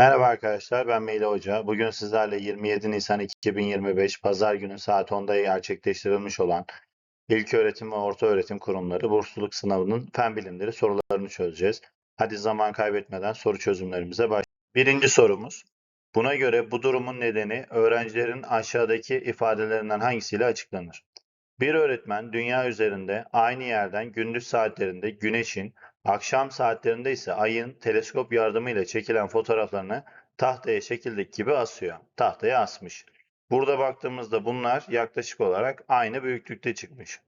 Merhaba arkadaşlar, ben Melih Hoca. Bugün sizlerle 27 Nisan 2025 Pazar günü saat 10'da gerçekleştirilmiş olan İlköğretim ve Ortaöğretim Kurumları bursluluk sınavının fen bilimleri sorularını çözeceğiz. Hadi zaman kaybetmeden soru çözümlerimize başlayalım. Birinci sorumuz. Buna göre bu durumun nedeni öğrencilerin aşağıdaki ifadelerinden hangisiyle açıklanır? Bir öğretmen dünya üzerinde aynı yerden gündüz saatlerinde güneşin, akşam saatlerinde ise ayın teleskop yardımıyla çekilen fotoğraflarını tahtaya şekildeki gibi asıyor. Tahtaya asmış. Burada baktığımızda bunlar yaklaşık olarak aynı büyüklükte çıkmış.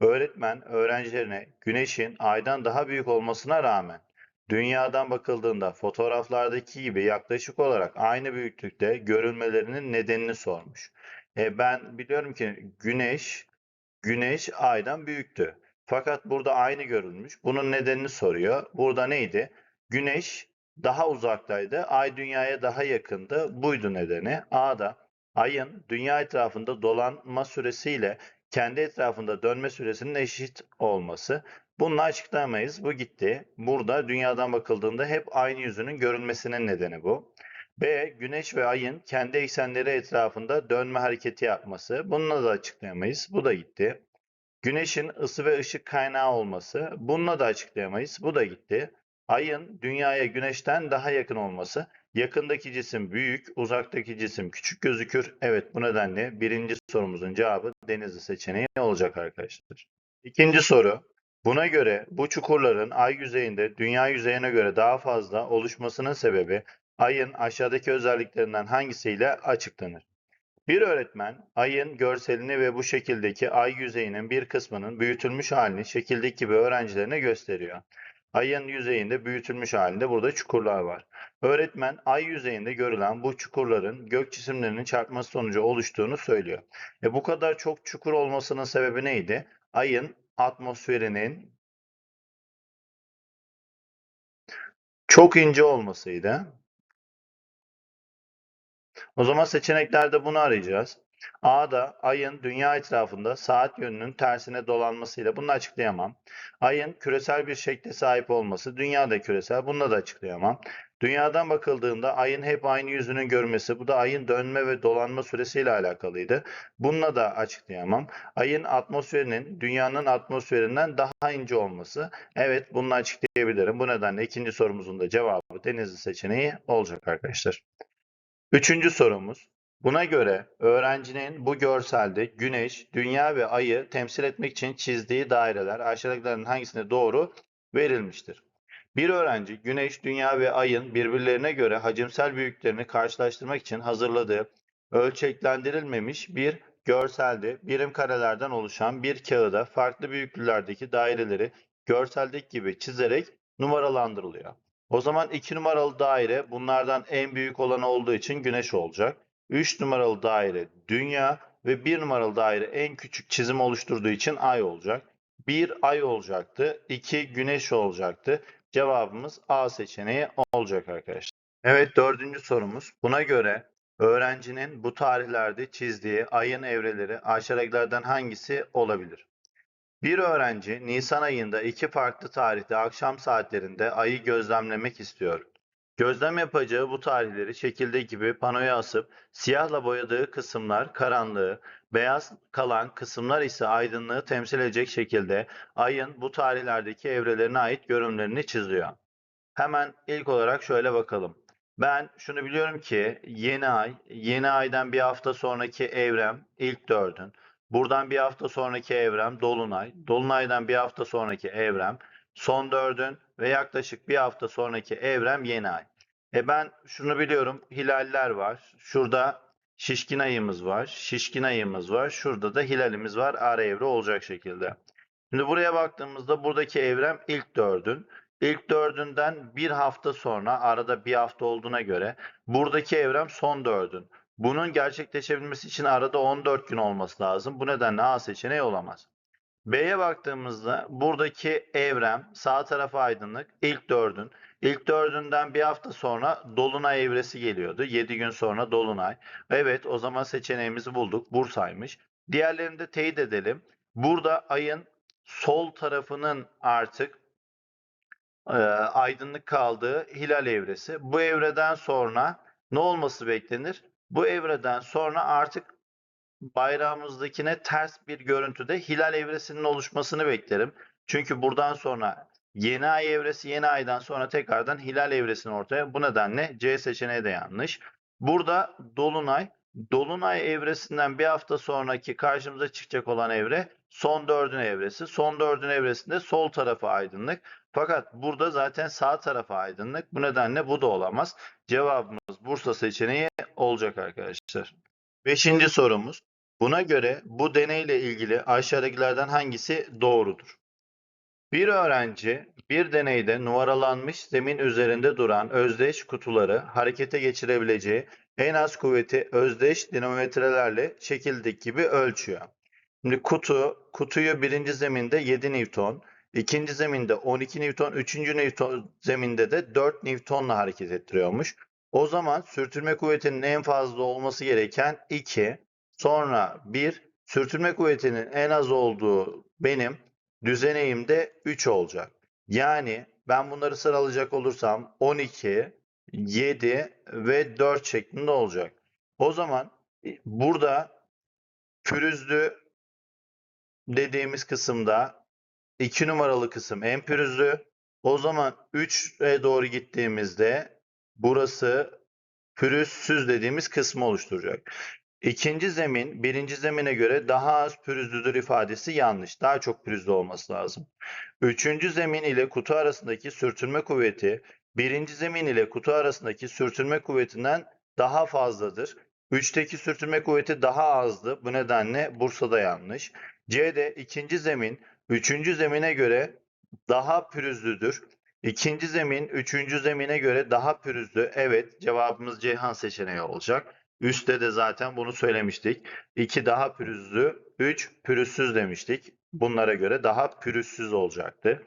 Öğretmen öğrencilerine güneşin aydan daha büyük olmasına rağmen dünyadan bakıldığında fotoğraflardaki gibi yaklaşık olarak aynı büyüklükte görünmelerinin nedenini sormuş. E ben biliyorum ki güneş Güneş aydan büyüktü. Fakat burada aynı görülmüş. Bunun nedenini soruyor. Burada neydi? Güneş daha uzaktaydı. Ay dünyaya daha yakındı. Buydu nedeni. A'da ayın dünya etrafında dolanma süresiyle kendi etrafında dönme süresinin eşit olması. Bununla açıklayamayız. Bu gitti. Burada dünyadan bakıldığında hep aynı yüzünün görülmesinin nedeni bu. B. Güneş ve ayın kendi eksenleri etrafında dönme hareketi yapması. Bununla da açıklayamayız. Bu da gitti. Güneşin ısı ve ışık kaynağı olması. Bununla da açıklayamayız. Bu da gitti. Ayın dünyaya güneşten daha yakın olması. Yakındaki cisim büyük, uzaktaki cisim küçük gözükür. Evet bu nedenle birinci sorumuzun cevabı Denizli seçeneği olacak arkadaşlar. İkinci soru. Buna göre bu çukurların ay yüzeyinde dünya yüzeyine göre daha fazla oluşmasının sebebi ayın aşağıdaki özelliklerinden hangisiyle açıklanır? Bir öğretmen ayın görselini ve bu şekildeki ay yüzeyinin bir kısmının büyütülmüş halini şekildeki gibi öğrencilerine gösteriyor. Ayın yüzeyinde büyütülmüş halinde burada çukurlar var. Öğretmen ay yüzeyinde görülen bu çukurların gök cisimlerinin çarpması sonucu oluştuğunu söylüyor. E bu kadar çok çukur olmasının sebebi neydi? Ayın atmosferinin çok ince olmasıydı. O zaman seçeneklerde bunu arayacağız. A'da ayın dünya etrafında saat yönünün tersine dolanmasıyla bunu açıklayamam. Ayın küresel bir şekle sahip olması dünya da küresel bunu da açıklayamam. Dünyadan bakıldığında ayın hep aynı yüzünün görmesi bu da ayın dönme ve dolanma süresiyle alakalıydı. Bununla da açıklayamam. Ayın atmosferinin dünyanın atmosferinden daha ince olması. Evet bunu açıklayabilirim. Bu nedenle ikinci sorumuzun da cevabı denizli seçeneği olacak arkadaşlar. Üçüncü sorumuz. Buna göre öğrencinin bu görselde güneş, dünya ve ayı temsil etmek için çizdiği daireler aşağıdakilerin hangisine doğru verilmiştir? Bir öğrenci güneş, dünya ve ayın birbirlerine göre hacimsel büyüklüklerini karşılaştırmak için hazırladığı ölçeklendirilmemiş bir görselde birim karelerden oluşan bir kağıda farklı büyüklüklerdeki daireleri görseldeki gibi çizerek numaralandırılıyor. O zaman 2 numaralı daire bunlardan en büyük olanı olduğu için güneş olacak. 3 numaralı daire dünya ve 1 numaralı daire en küçük çizim oluşturduğu için ay olacak. 1 ay olacaktı, 2 güneş olacaktı. Cevabımız A seçeneği olacak arkadaşlar. Evet dördüncü sorumuz. Buna göre öğrencinin bu tarihlerde çizdiği ayın evreleri aşağıdakilerden hangisi olabilir? Bir öğrenci Nisan ayında iki farklı tarihte akşam saatlerinde ayı gözlemlemek istiyor. Gözlem yapacağı bu tarihleri şekilde gibi panoya asıp siyahla boyadığı kısımlar karanlığı, beyaz kalan kısımlar ise aydınlığı temsil edecek şekilde ayın bu tarihlerdeki evrelerine ait görünümlerini çiziyor. Hemen ilk olarak şöyle bakalım. Ben şunu biliyorum ki yeni ay, yeni aydan bir hafta sonraki evrem ilk dördün. Buradan bir hafta sonraki evrem Dolunay. Dolunaydan bir hafta sonraki evrem son dördün ve yaklaşık bir hafta sonraki evrem yeni ay. E ben şunu biliyorum. Hilaller var. Şurada şişkin ayımız var. Şişkin ayımız var. Şurada da hilalimiz var. Ara evre olacak şekilde. Şimdi buraya baktığımızda buradaki evrem ilk dördün. İlk dördünden bir hafta sonra arada bir hafta olduğuna göre buradaki evrem son dördün. Bunun gerçekleşebilmesi için arada 14 gün olması lazım. Bu nedenle A seçeneği olamaz. B'ye baktığımızda buradaki evrem sağ tarafa aydınlık ilk dördün. İlk dördünden bir hafta sonra Dolunay evresi geliyordu. 7 gün sonra Dolunay. Evet o zaman seçeneğimizi bulduk. Bursa'ymış. Diğerlerini de teyit edelim. Burada ayın sol tarafının artık e, aydınlık kaldığı hilal evresi. Bu evreden sonra ne olması beklenir? Bu evreden sonra artık bayrağımızdakine ters bir görüntüde hilal evresinin oluşmasını beklerim. Çünkü buradan sonra yeni ay evresi yeni aydan sonra tekrardan hilal evresini ortaya. Bu nedenle C seçeneği de yanlış. Burada dolunay dolunay evresinden bir hafta sonraki karşımıza çıkacak olan evre son dördün evresi. Son dördün evresinde sol tarafı aydınlık. Fakat burada zaten sağ tarafı aydınlık. Bu nedenle bu da olamaz. Cevabımız Bursa seçeneği olacak arkadaşlar. Beşinci sorumuz. Buna göre bu deneyle ilgili aşağıdakilerden hangisi doğrudur? Bir öğrenci bir deneyde numaralanmış zemin üzerinde duran özdeş kutuları harekete geçirebileceği en az kuvveti özdeş dinamometrelerle şekildeki gibi ölçüyor. Şimdi kutu, kutuyu birinci zeminde 7 Newton, ikinci zeminde 12 Newton, üçüncü Newton zeminde de 4 Newton'la hareket ettiriyormuş. O zaman sürtünme kuvvetinin en fazla olması gereken 2, sonra 1, sürtünme kuvvetinin en az olduğu benim düzeneyimde 3 olacak. Yani ben bunları sıralayacak olursam 12, 7 ve 4 şeklinde olacak. O zaman e, burada pürüzlü dediğimiz kısımda 2 numaralı kısım en pürüzlü. O zaman 3'e doğru gittiğimizde burası pürüzsüz dediğimiz kısmı oluşturacak. İkinci zemin birinci zemine göre daha az pürüzlüdür ifadesi yanlış. Daha çok pürüzlü olması lazım. Üçüncü zemin ile kutu arasındaki sürtünme kuvveti birinci zemin ile kutu arasındaki sürtünme kuvvetinden daha fazladır. Üçteki sürtünme kuvveti daha azdı. Bu nedenle Bursa'da yanlış. C'de ikinci zemin üçüncü zemine göre daha pürüzlüdür. İkinci zemin üçüncü zemine göre daha pürüzlü. Evet cevabımız Ceyhan seçeneği olacak. Üstte de zaten bunu söylemiştik. 2 daha pürüzlü, 3 pürüzsüz demiştik. Bunlara göre daha pürüzsüz olacaktı.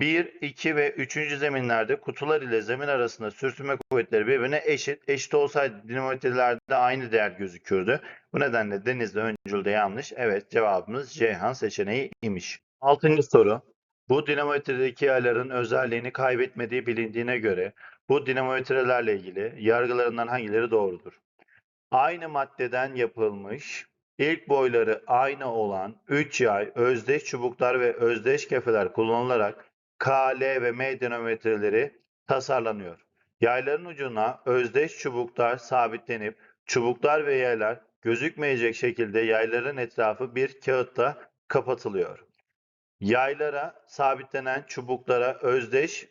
1, 2 ve 3. zeminlerde kutular ile zemin arasında sürtünme kuvvetleri birbirine eşit. Eşit olsaydı dinamometrelerde aynı değer gözükürdü. Bu nedenle denizde öncülde yanlış. Evet cevabımız Ceyhan seçeneği imiş. 6. soru. Bu dinamometredeki yayların özelliğini kaybetmediği bilindiğine göre bu dinamometrelerle ilgili yargılarından hangileri doğrudur? Aynı maddeden yapılmış, ilk boyları aynı olan 3 yay, özdeş çubuklar ve özdeş kefeler kullanılarak K, L ve M dinamometreleri tasarlanıyor. Yayların ucuna özdeş çubuklar sabitlenip çubuklar ve yaylar gözükmeyecek şekilde yayların etrafı bir kağıtta kapatılıyor. Yaylara sabitlenen çubuklara özdeş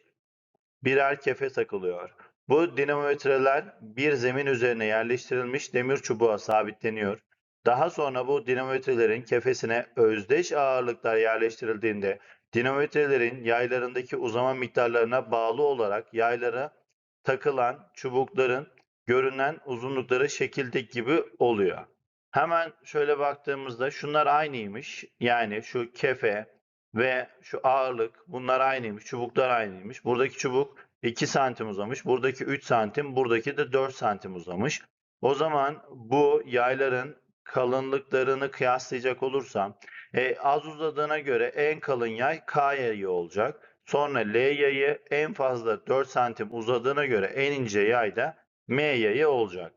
birer kefe takılıyor. Bu dinamometreler bir zemin üzerine yerleştirilmiş demir çubuğa sabitleniyor. Daha sonra bu dinamometrelerin kefesine özdeş ağırlıklar yerleştirildiğinde dinamometrelerin yaylarındaki uzama miktarlarına bağlı olarak yaylara takılan çubukların görünen uzunlukları şekildeki gibi oluyor. Hemen şöyle baktığımızda şunlar aynıymış. Yani şu kefe ve şu ağırlık bunlar aynıymış. Çubuklar aynıymış. Buradaki çubuk 2 santim uzamış. Buradaki 3 santim, buradaki de 4 santim uzamış. O zaman bu yayların kalınlıklarını kıyaslayacak olursam e, az uzadığına göre en kalın yay K yayı olacak. Sonra L yayı en fazla 4 santim uzadığına göre en ince yay da M yayı olacak.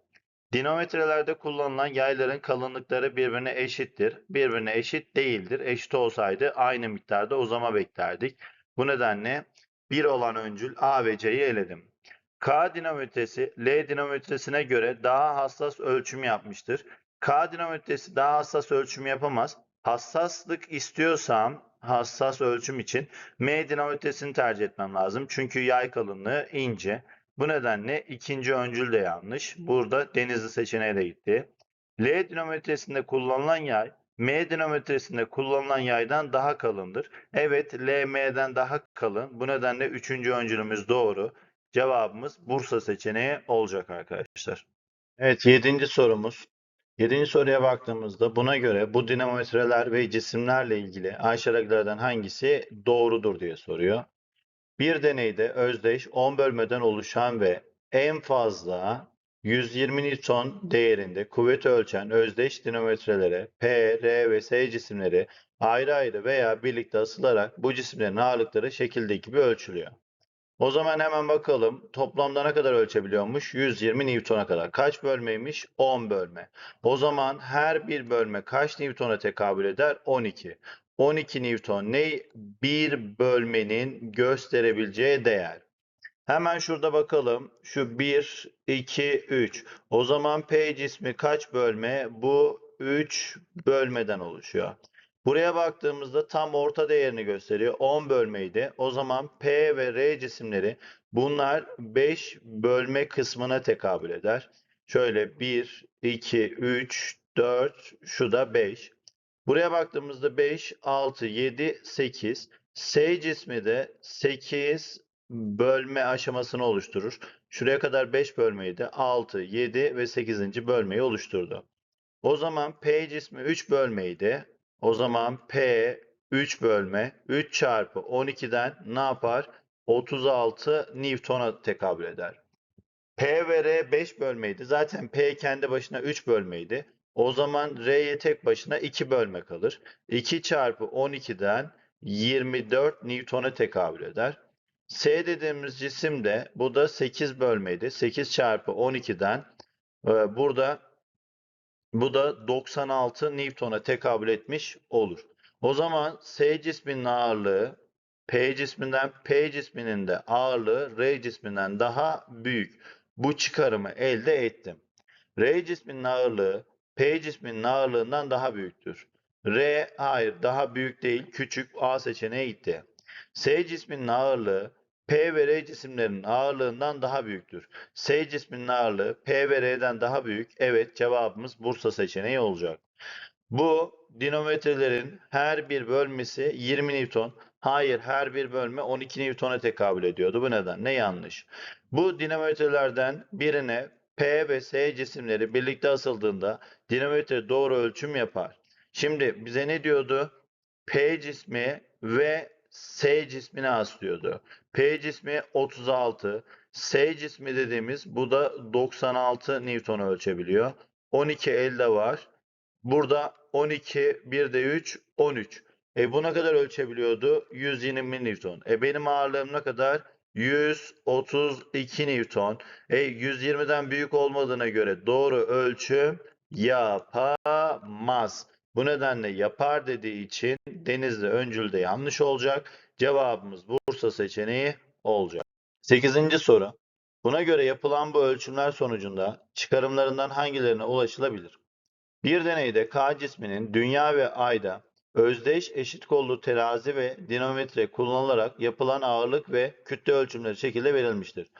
Dinamometrelerde kullanılan yayların kalınlıkları birbirine eşittir. Birbirine eşit değildir. Eşit olsaydı aynı miktarda uzama beklerdik. Bu nedenle 1 olan öncül A ve C'yi eledim. K dinamometresi L dinamometresine göre daha hassas ölçüm yapmıştır. K dinamometresi daha hassas ölçüm yapamaz. Hassaslık istiyorsam hassas ölçüm için M dinamometresini tercih etmem lazım. Çünkü yay kalınlığı ince. Bu nedenle ikinci öncül de yanlış. Burada denizli seçeneğe de gitti. L dinamometresinde kullanılan yay M dinamometresinde kullanılan yaydan daha kalındır. Evet LM'den daha kalın. Bu nedenle üçüncü öncülümüz doğru. Cevabımız Bursa seçeneği olacak arkadaşlar. Evet yedinci sorumuz. Yedinci soruya baktığımızda buna göre bu dinamometreler ve cisimlerle ilgili aşağıdakilerden hangisi doğrudur diye soruyor. Bir deneyde özdeş 10 bölmeden oluşan ve en fazla 120 Newton değerinde kuvveti ölçen özdeş dinamometrelere P, R ve S cisimleri ayrı ayrı veya birlikte asılarak bu cisimlerin ağırlıkları şekildeki gibi ölçülüyor. O zaman hemen bakalım toplamda ne kadar ölçebiliyormuş? 120 Newton'a kadar. Kaç bölmeymiş? 10 bölme. O zaman her bir bölme kaç Newton'a tekabül eder? 12. 12 Newton ne? Bir bölmenin gösterebileceği değer. Hemen şurada bakalım. Şu 1, 2, 3. O zaman P cismi kaç bölme? Bu 3 bölmeden oluşuyor. Buraya baktığımızda tam orta değerini gösteriyor. 10 bölmeydi. O zaman P ve R cisimleri bunlar 5 bölme kısmına tekabül eder. Şöyle 1, 2, 3, 4, şu da 5. Buraya baktığımızda 5, 6, 7, 8. S cismi de 8 bölme aşamasını oluşturur. Şuraya kadar 5 bölmeydi. 6, 7 ve 8. bölmeyi oluşturdu. O zaman P cismi 3 bölmeydi. O zaman P 3 bölme 3 çarpı 12'den ne yapar? 36 Newton'a tekabül eder. P ve R 5 bölmeydi. Zaten P kendi başına 3 bölmeydi. O zaman R'ye tek başına 2 bölme kalır. 2 çarpı 12'den 24 Newton'a tekabül eder. S dediğimiz cisim de bu da 8 bölmeydi. 8 çarpı 12'den e, burada bu da 96 Newton'a tekabül etmiş olur. O zaman S cisminin ağırlığı P cisminden P cisminin de ağırlığı R cisminden daha büyük. Bu çıkarımı elde ettim. R cisminin ağırlığı P cisminin ağırlığından daha büyüktür. R hayır daha büyük değil küçük A seçeneği gitti. S cisminin ağırlığı P ve R cisimlerinin ağırlığından daha büyüktür. S cisminin ağırlığı P ve R'den daha büyük. Evet cevabımız Bursa seçeneği olacak. Bu dinamometrelerin her bir bölmesi 20 Newton. Hayır her bir bölme 12 Newton'a tekabül ediyordu. Bu neden? Ne yanlış? Bu dinamometrelerden birine P ve S cisimleri birlikte asıldığında dinamometre doğru ölçüm yapar. Şimdi bize ne diyordu? P cismi ve S cismine aslıyordu. P cismi 36, S cismi dediğimiz bu da 96 Newton ölçebiliyor. 12 elde var. Burada 12, bir de 3, 13. E bu ne kadar ölçebiliyordu? 120 Newton. E benim ağırlığım ne kadar? 132 Newton. E 120'den büyük olmadığına göre doğru ölçüm yapamaz. Bu nedenle yapar dediği için Denizli öncülde yanlış olacak. Cevabımız Bursa seçeneği olacak. 8. soru. Buna göre yapılan bu ölçümler sonucunda çıkarımlarından hangilerine ulaşılabilir? Bir deneyde K cisminin Dünya ve Ay'da özdeş eşit kollu terazi ve dinamometre kullanılarak yapılan ağırlık ve kütle ölçümleri şekilde verilmiştir.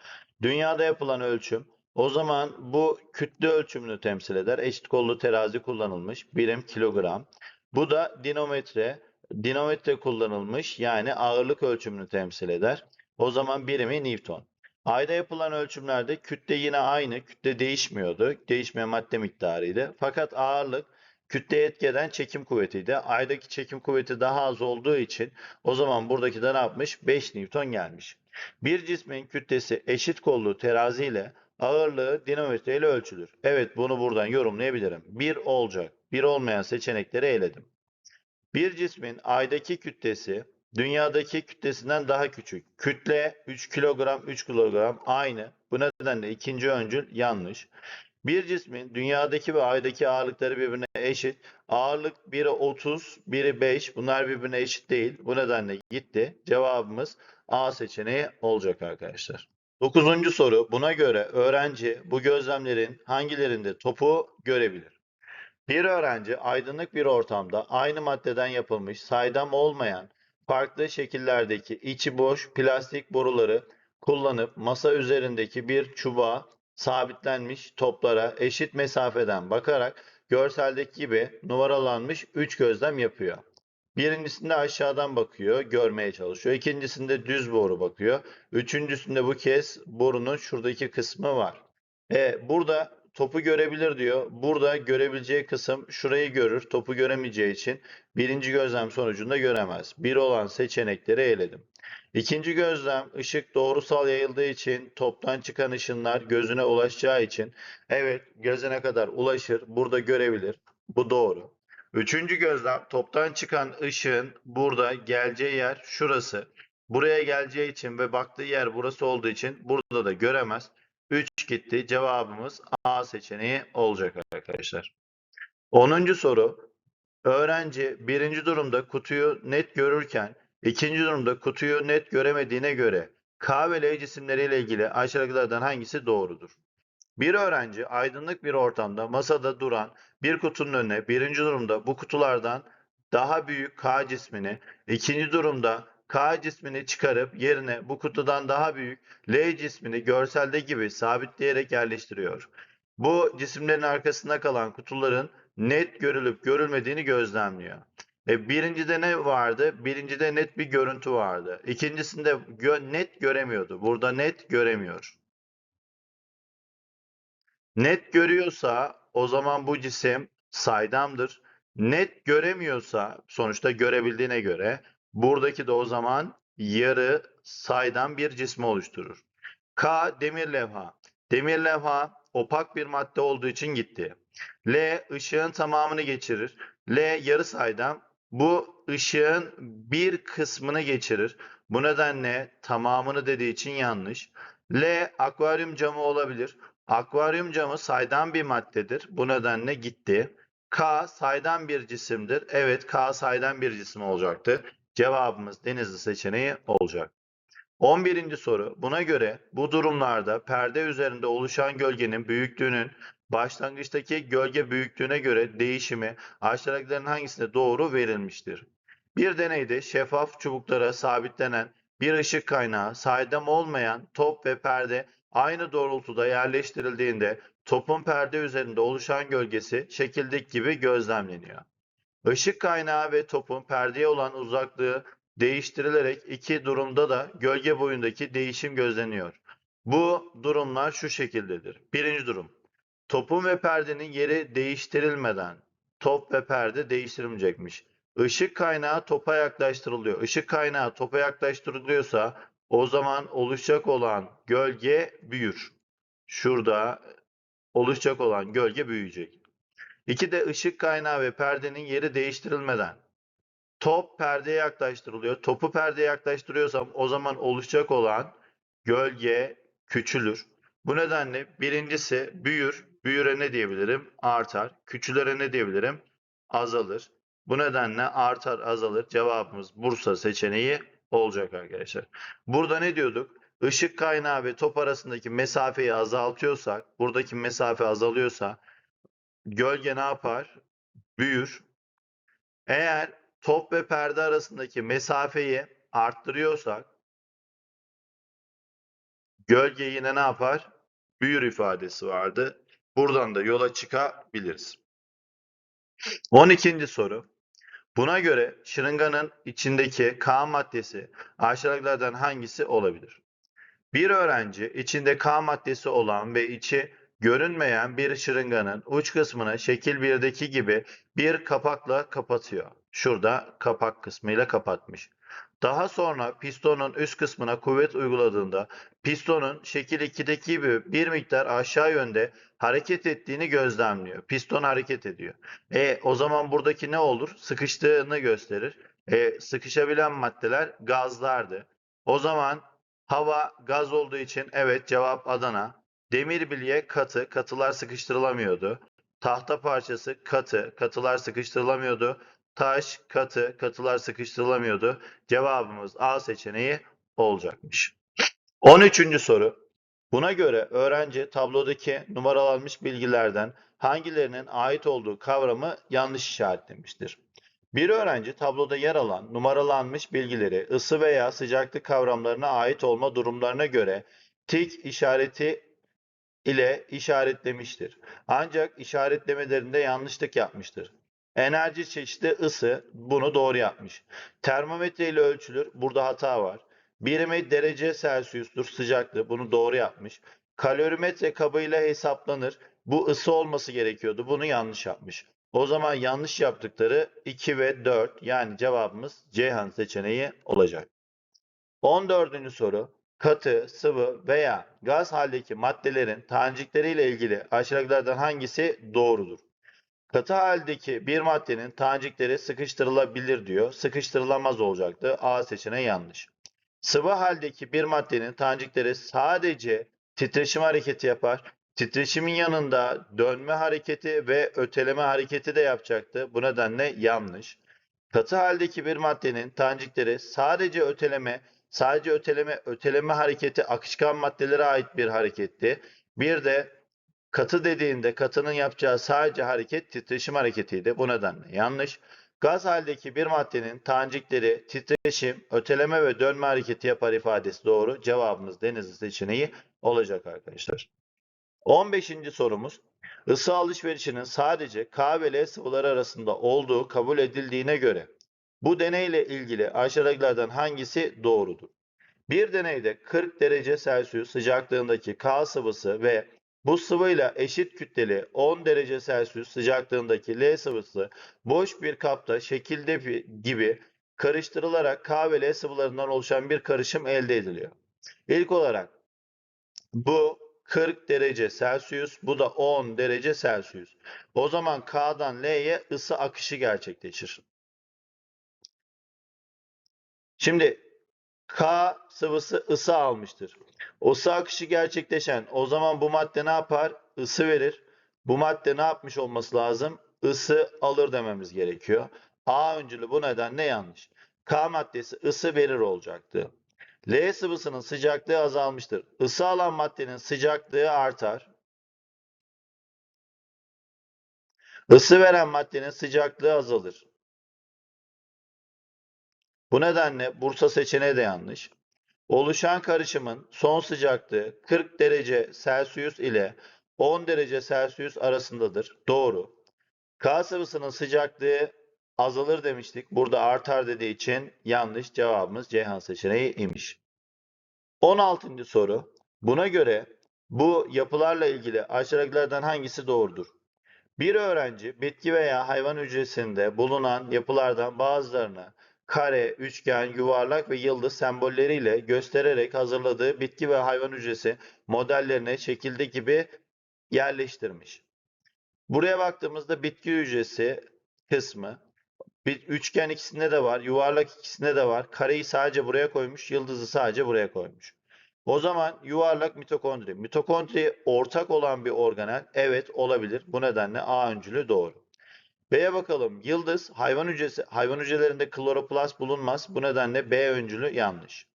Dünyada yapılan ölçüm o zaman bu kütle ölçümünü temsil eder. Eşit kollu terazi kullanılmış. Birim kilogram. Bu da dinamometre. Dinamometre kullanılmış. Yani ağırlık ölçümünü temsil eder. O zaman birimi Newton. Ayda yapılan ölçümlerde kütle yine aynı. Kütle değişmiyordu. Değişmeyen madde miktarıydı. Fakat ağırlık kütleye etki eden çekim kuvvetiydi. Aydaki çekim kuvveti daha az olduğu için o zaman buradaki de ne yapmış? 5 Newton gelmiş. Bir cismin kütlesi eşit kollu terazi ile ağırlığı dinamometre ile ölçülür. Evet bunu buradan yorumlayabilirim. 1 olacak. 1 olmayan seçenekleri eledim. Bir cismin aydaki kütlesi dünyadaki kütlesinden daha küçük. Kütle 3 kilogram 3 kilogram aynı. Bu nedenle ikinci öncül yanlış. Bir cismin dünyadaki ve aydaki ağırlıkları birbirine eşit. Ağırlık biri 30, biri 5. Bunlar birbirine eşit değil. Bu nedenle gitti. Cevabımız A seçeneği olacak arkadaşlar. Dokuzuncu soru. Buna göre öğrenci bu gözlemlerin hangilerinde topu görebilir? Bir öğrenci aydınlık bir ortamda aynı maddeden yapılmış saydam olmayan farklı şekillerdeki içi boş plastik boruları kullanıp masa üzerindeki bir çubuğa sabitlenmiş toplara eşit mesafeden bakarak görseldeki gibi numaralanmış 3 gözlem yapıyor. Birincisinde aşağıdan bakıyor, görmeye çalışıyor. İkincisinde düz boru bakıyor. Üçüncüsünde bu kez borunun şuradaki kısmı var. E, burada topu görebilir diyor. Burada görebileceği kısım şurayı görür. Topu göremeyeceği için birinci gözlem sonucunda göremez. Bir olan seçenekleri eledim. İkinci gözlem ışık doğrusal yayıldığı için toptan çıkan ışınlar gözüne ulaşacağı için evet gözüne kadar ulaşır. Burada görebilir. Bu doğru. Üçüncü gözlem toptan çıkan ışığın burada geleceği yer şurası. buraya geleceği için ve baktığı yer burası olduğu için burada da göremez. 3 gitti. Cevabımız A seçeneği olacak arkadaşlar. 10. soru. Öğrenci birinci durumda kutuyu net görürken ikinci durumda kutuyu net göremediğine göre K ve L cisimleriyle ilgili aşağıdakilerden hangisi doğrudur? Bir öğrenci aydınlık bir ortamda masada duran bir kutunun önüne birinci durumda bu kutulardan daha büyük K cismini, ikinci durumda K cismini çıkarıp yerine bu kutudan daha büyük L cismini görselde gibi sabitleyerek yerleştiriyor. Bu cisimlerin arkasında kalan kutuların net görülüp görülmediğini gözlemliyor. E, birincide ne vardı? Birincide net bir görüntü vardı. İkincisinde gö- net göremiyordu. Burada net göremiyor. Net görüyorsa o zaman bu cisim saydamdır. Net göremiyorsa sonuçta görebildiğine göre buradaki de o zaman yarı saydam bir cismi oluşturur. K demir levha. Demir levha opak bir madde olduğu için gitti. L ışığın tamamını geçirir. L yarı saydam. Bu ışığın bir kısmını geçirir. Bu nedenle tamamını dediği için yanlış. L akvaryum camı olabilir. Akvaryum camı saydam bir maddedir. Bu nedenle gitti. K saydam bir cisimdir. Evet K saydam bir cisim olacaktı. Cevabımız denizli seçeneği olacak. 11. soru. Buna göre bu durumlarda perde üzerinde oluşan gölgenin büyüklüğünün başlangıçtaki gölge büyüklüğüne göre değişimi aşağıdakilerin hangisinde doğru verilmiştir? Bir deneyde şeffaf çubuklara sabitlenen bir ışık kaynağı saydam olmayan top ve perde aynı doğrultuda yerleştirildiğinde topun perde üzerinde oluşan gölgesi şekildeki gibi gözlemleniyor. Işık kaynağı ve topun perdeye olan uzaklığı değiştirilerek iki durumda da gölge boyundaki değişim gözleniyor. Bu durumlar şu şekildedir. Birinci durum. Topun ve perdenin yeri değiştirilmeden top ve perde değiştirilmeyecekmiş. Işık kaynağı topa yaklaştırılıyor. Işık kaynağı topa yaklaştırılıyorsa o zaman oluşacak olan gölge büyür. Şurada oluşacak olan gölge büyüyecek. İki de ışık kaynağı ve perdenin yeri değiştirilmeden top perdeye yaklaştırılıyor. Topu perdeye yaklaştırıyorsam o zaman oluşacak olan gölge küçülür. Bu nedenle birincisi büyür. Büyüre ne diyebilirim? Artar. Küçülere ne diyebilirim? Azalır. Bu nedenle artar azalır. Cevabımız Bursa seçeneği olacak arkadaşlar. Burada ne diyorduk? Işık kaynağı ve top arasındaki mesafeyi azaltıyorsak, buradaki mesafe azalıyorsa gölge ne yapar? Büyür. Eğer top ve perde arasındaki mesafeyi arttırıyorsak gölge yine ne yapar? Büyür ifadesi vardı. Buradan da yola çıkabiliriz. 12. soru. Buna göre şırınganın içindeki K maddesi aşağıdakilerden hangisi olabilir? Bir öğrenci içinde K maddesi olan ve içi görünmeyen bir şırınganın uç kısmını şekil 1'deki gibi bir kapakla kapatıyor. Şurada kapak kısmıyla kapatmış. Daha sonra pistonun üst kısmına kuvvet uyguladığında pistonun şekil 2'deki gibi bir miktar aşağı yönde hareket ettiğini gözlemliyor. Piston hareket ediyor. E o zaman buradaki ne olur? Sıkıştığını gösterir. E, sıkışabilen maddeler gazlardı. O zaman hava gaz olduğu için evet cevap Adana. Demir bilye katı, katılar sıkıştırılamıyordu. Tahta parçası katı, katılar sıkıştırılamıyordu. Taş katı, katılar sıkıştırılamıyordu. Cevabımız A seçeneği olacakmış. 13. soru. Buna göre öğrenci tablodaki numaralanmış bilgilerden hangilerinin ait olduğu kavramı yanlış işaretlemiştir. Bir öğrenci tabloda yer alan numaralanmış bilgileri ısı veya sıcaklık kavramlarına ait olma durumlarına göre tik işareti ile işaretlemiştir. Ancak işaretlemelerinde yanlışlık yapmıştır. Enerji çeşidi ısı bunu doğru yapmış. Termometre ile ölçülür. Burada hata var. Birimi derece Celsius'tur sıcaklığı. Bunu doğru yapmış. Kalorimetre kabıyla hesaplanır. Bu ısı olması gerekiyordu. Bunu yanlış yapmış. O zaman yanlış yaptıkları 2 ve 4 yani cevabımız Ceyhan seçeneği olacak. 14. soru. Katı, sıvı veya gaz haldeki maddelerin tanecikleriyle ilgili aşağıdakilerden hangisi doğrudur? Katı haldeki bir maddenin tanecikleri sıkıştırılabilir diyor. Sıkıştırılamaz olacaktı. A seçeneği yanlış. Sıvı haldeki bir maddenin tanecikleri sadece titreşim hareketi yapar. Titreşimin yanında dönme hareketi ve öteleme hareketi de yapacaktı. Bu nedenle yanlış. Katı haldeki bir maddenin tanecikleri sadece öteleme, sadece öteleme, öteleme hareketi akışkan maddelere ait bir hareketti. Bir de katı dediğinde katının yapacağı sadece hareket titreşim hareketiydi. Bu nedenle yanlış. Gaz haldeki bir maddenin tanecikleri titreşim, öteleme ve dönme hareketi yapar ifadesi doğru. Cevabımız Denizli seçeneği olacak arkadaşlar. 15. sorumuz. Isı alışverişinin sadece K ve L sıvıları arasında olduğu kabul edildiğine göre bu deneyle ilgili aşağıdakilerden hangisi doğrudur? Bir deneyde 40 derece Celsius sıcaklığındaki K sıvısı ve bu sıvıyla eşit kütleli 10 derece Celsius sıcaklığındaki L sıvısı boş bir kapta şekilde gibi karıştırılarak K ve L sıvılarından oluşan bir karışım elde ediliyor. İlk olarak bu 40 derece Celsius, bu da 10 derece Celsius. O zaman K'dan L'ye ısı akışı gerçekleşir. Şimdi K sıvısı ısı almıştır. O akışı gerçekleşen o zaman bu madde ne yapar? Isı verir. Bu madde ne yapmış olması lazım? Isı alır dememiz gerekiyor. A öncülü bu nedenle yanlış. K maddesi ısı verir olacaktı. L sıvısının sıcaklığı azalmıştır. Isı alan maddenin sıcaklığı artar. Isı veren maddenin sıcaklığı azalır. Bu nedenle Bursa seçeneği de yanlış. Oluşan karışımın son sıcaklığı 40 derece Celsius ile 10 derece Celsius arasındadır. Doğru. K sıvısının sıcaklığı azalır demiştik. Burada artar dediği için yanlış cevabımız Ceyhan seçeneği imiş. 16. soru. Buna göre bu yapılarla ilgili aşağıdakilerden hangisi doğrudur? Bir öğrenci bitki veya hayvan hücresinde bulunan yapılardan bazılarını kare, üçgen, yuvarlak ve yıldız sembolleriyle göstererek hazırladığı bitki ve hayvan hücresi modellerine şekilde gibi yerleştirmiş. Buraya baktığımızda bitki hücresi kısmı, bir üçgen ikisinde de var, yuvarlak ikisinde de var. Kareyi sadece buraya koymuş, yıldızı sadece buraya koymuş. O zaman yuvarlak mitokondri. Mitokondri ortak olan bir organel. Evet olabilir. Bu nedenle A öncülü doğru. B'ye bakalım. Yıldız hayvan hücresi hayvan hücrelerinde kloroplast bulunmaz. Bu nedenle B öncülü yanlış.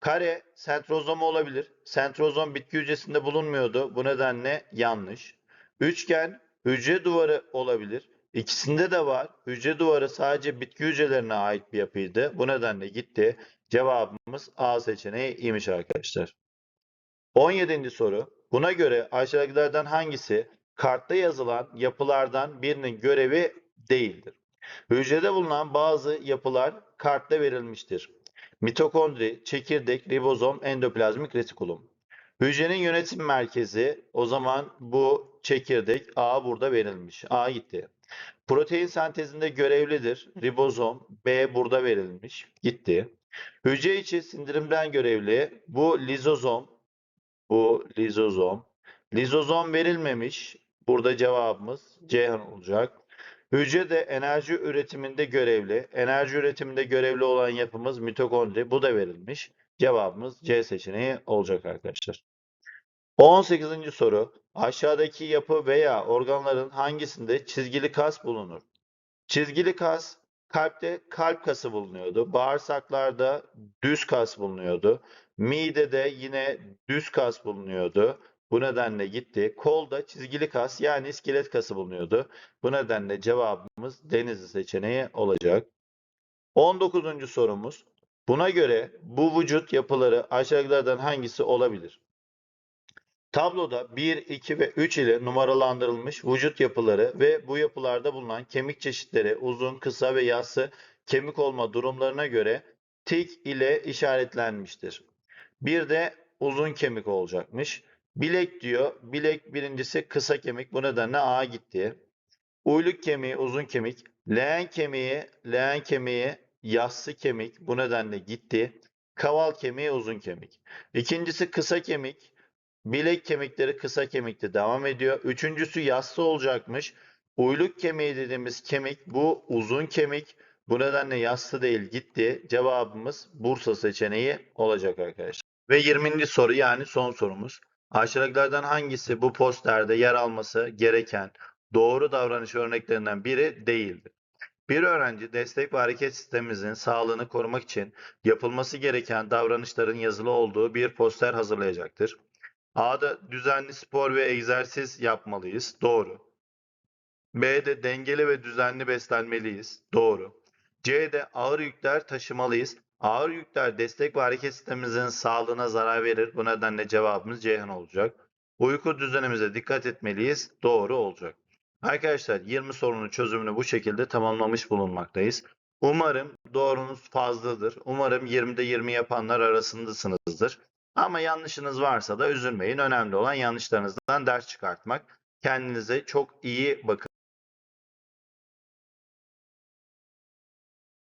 Kare sentrozom olabilir. Sentrozom bitki hücresinde bulunmuyordu. Bu nedenle yanlış. Üçgen hücre duvarı olabilir. İkisinde de var. Hücre duvarı sadece bitki hücrelerine ait bir yapıydı. Bu nedenle gitti. Cevabımız A seçeneği iyiymiş arkadaşlar. 17. soru. Buna göre aşağıdakilerden hangisi kartta yazılan yapılardan birinin görevi değildir? Hücrede bulunan bazı yapılar kartta verilmiştir. Mitokondri, çekirdek, ribozom, endoplazmik retikulum. Hücrenin yönetim merkezi o zaman bu çekirdek A burada verilmiş. A gitti. Protein sentezinde görevlidir. Ribozom B burada verilmiş. Gitti. Hücre içi sindirimden görevli. Bu lizozom. Bu lizozom. Lizozom verilmemiş. Burada cevabımız Ceyhan olacak. Hücre de enerji üretiminde görevli. Enerji üretiminde görevli olan yapımız mitokondri. Bu da verilmiş. Cevabımız C seçeneği olacak arkadaşlar. 18. soru. Aşağıdaki yapı veya organların hangisinde çizgili kas bulunur? Çizgili kas kalpte kalp kası bulunuyordu. Bağırsaklarda düz kas bulunuyordu. Midede yine düz kas bulunuyordu. Bu nedenle gitti. Kolda çizgili kas yani iskelet kası bulunuyordu. Bu nedenle cevabımız Denizli seçeneği olacak. 19. sorumuz. Buna göre bu vücut yapıları aşağıdakilerden hangisi olabilir? Tabloda 1, 2 ve 3 ile numaralandırılmış vücut yapıları ve bu yapılarda bulunan kemik çeşitleri uzun, kısa ve yassı kemik olma durumlarına göre tik ile işaretlenmiştir. Bir de uzun kemik olacakmış. Bilek diyor. Bilek birincisi kısa kemik. Bu nedenle A gitti. Uyluk kemiği uzun kemik. Leğen kemiği, leğen kemiği yassı kemik. Bu nedenle gitti. Kaval kemiği uzun kemik. İkincisi kısa kemik. Bilek kemikleri kısa kemikte devam ediyor. Üçüncüsü yassı olacakmış. Uyluk kemiği dediğimiz kemik bu uzun kemik. Bu nedenle yassı değil gitti. Cevabımız Bursa seçeneği olacak arkadaşlar. Ve 20. soru yani son sorumuz. Aşağıdakilerden hangisi bu posterde yer alması gereken doğru davranış örneklerinden biri değildir? Bir öğrenci destek ve hareket sistemimizin sağlığını korumak için yapılması gereken davranışların yazılı olduğu bir poster hazırlayacaktır. A'da düzenli spor ve egzersiz yapmalıyız. Doğru. B'de dengeli ve düzenli beslenmeliyiz. Doğru. C'de ağır yükler taşımalıyız. Ağır yükler destek ve hareket sistemimizin sağlığına zarar verir. Bu nedenle cevabımız Ceyhan olacak. Uyku düzenimize dikkat etmeliyiz. Doğru olacak. Arkadaşlar 20 sorunun çözümünü bu şekilde tamamlamış bulunmaktayız. Umarım doğrunuz fazladır. Umarım 20'de 20 yapanlar arasındasınızdır. Ama yanlışınız varsa da üzülmeyin. Önemli olan yanlışlarınızdan ders çıkartmak. Kendinize çok iyi bakın.